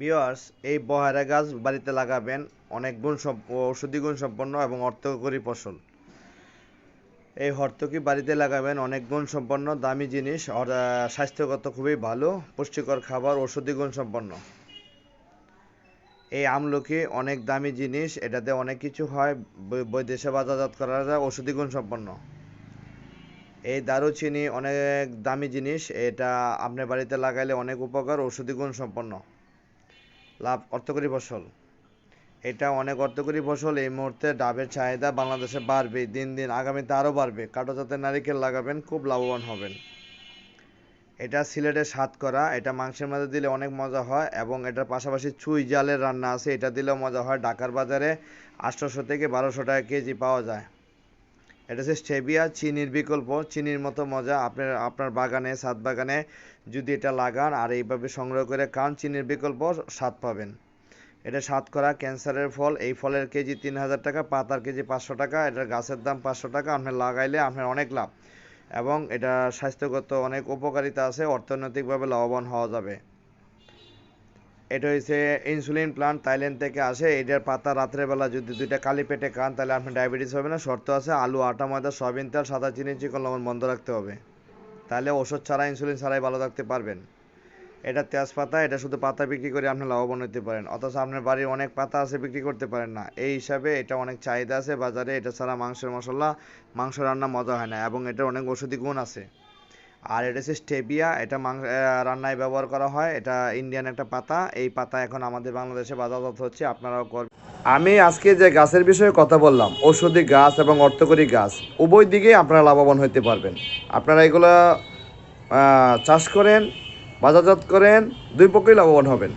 বিয়ার্স এই বহারা গাছ বাড়িতে লাগাবেন অনেক গুণ ঔষধি গুণ সম্পন্ন এবং অর্থকরী ফসল। এই হর্তকি বাড়িতে লাগাবেন অনেক গুণ সম্পন্ন দামি জিনিস স্বাস্থ্যগত খুবই ভালো, পুষ্টিকর খাবার, ঔষধি গুণ সম্পন্ন এই আমলকি অনেক দামি জিনিস, এটাতে অনেক কিছু হয় বৈদেশে বাজারজাত করা যায় ঔষধি গুণ সম্পন্ন এই দারুচিনি অনেক দামি জিনিস, এটা আপনার বাড়িতে লাগাইলে অনেক উপকার, ঔষধি গুণ সম্পন্ন লাভ অর্থকরী ফসল। এটা অনেক অর্থকরী ফসল, এই মুহূর্তে ডাবের চাহিদা বাংলাদেশে বাড়বে, দিন দিন আগামীতে আরও বাড়বে। কাটো জাতের নারিকেল লাগাবেন, খুব লাভবান হবেন। এটা সিলেটে স্বাদ করা, এটা মাংসের মধ্যে দিলে অনেক মজা হয় এবং এটার পাশাপাশি চুই জালের রান্না আছে, এটা দিলেও মজা হয়। ঢাকার বাজারে আটশোশো থেকে বারোশো টাকা কেজি পাওয়া যায়। এটা হচ্ছে স্টেবিয়া, চিনির বিকল্প, চিনির মতো মজা। আপনার আপনার বাগানে ছাদ বাগানে যদি এটা লাগান আর এইভাবে সংগ্রহ করে খান, চিনির বিকল্প স্বাদ পাবেন। এটা স্বাদ করা ক্যান্সারের ফল। এই ফলের কেজি তিন হাজার টাকা, পাতার কেজি পাঁচশো টাকা, এটার গাছের দাম পাঁচশো টাকা। আপনি লাগাইলে আপনার অনেক লাভ। এবং এটা স্বাস্থ্যগত অনেক উপকারিতা আছে, অর্থনৈতিকভাবে লাভবান হওয়া যাবে। এটা হচ্ছে ইনসুলিন প্লান্ট থাইল্যান্ড থেকে আসে, এটার পাতা রাত্রেবেলা যদি দুইটা কালি পেটে খান, তাহলে আপনার ডায়াবেটিস হবে না। শর্ত আছে আলু, আটা, ময়দা, সয়াবিন তেল, সাদা চিনি, চিকন লবণ বন্ধ রাখতে হবে। তাহলে ওষুধ ছাড়া ইনসুলিন ছাড়াই ভালো থাকতে পারবেন। এটা তেজপাতা, এটা শুধু পাতা বিক্রি করে আপনি লাভবান হতে পারেন। অথচ আপনার বাড়ির অনেক পাতা আছে, বিক্রি করতে পারেন না। এই হিসাবে এটা অনেক চাহিদা আছে বাজারে, এটা ছাড়া মাংসের মশলা, মাংস রান্না মজা হয় না, এবং এটার অনেক ওষুধি গুণ আছে। আর এটা হচ্ছে স্টেবিয়া, এটা মাংস রান্নায় ব্যবহার করা হয়। এটা ইন্ডিয়ান একটা পাতা। এই পাতা এখন আমাদের বাংলাদেশে বাজারজাত হচ্ছে। আপনারাও কর আমি আজকে যে গাছের বিষয়ে কথা বললাম, ঔষধি গাছ এবং অর্থকরী গাছ, উভয় দিকেই আপনারা লাভবান হতে পারবেন। আপনারা এগুলো চাষ করেন, বাজারজাত করেন, দুই পক্ষেই লাভবান হবেন।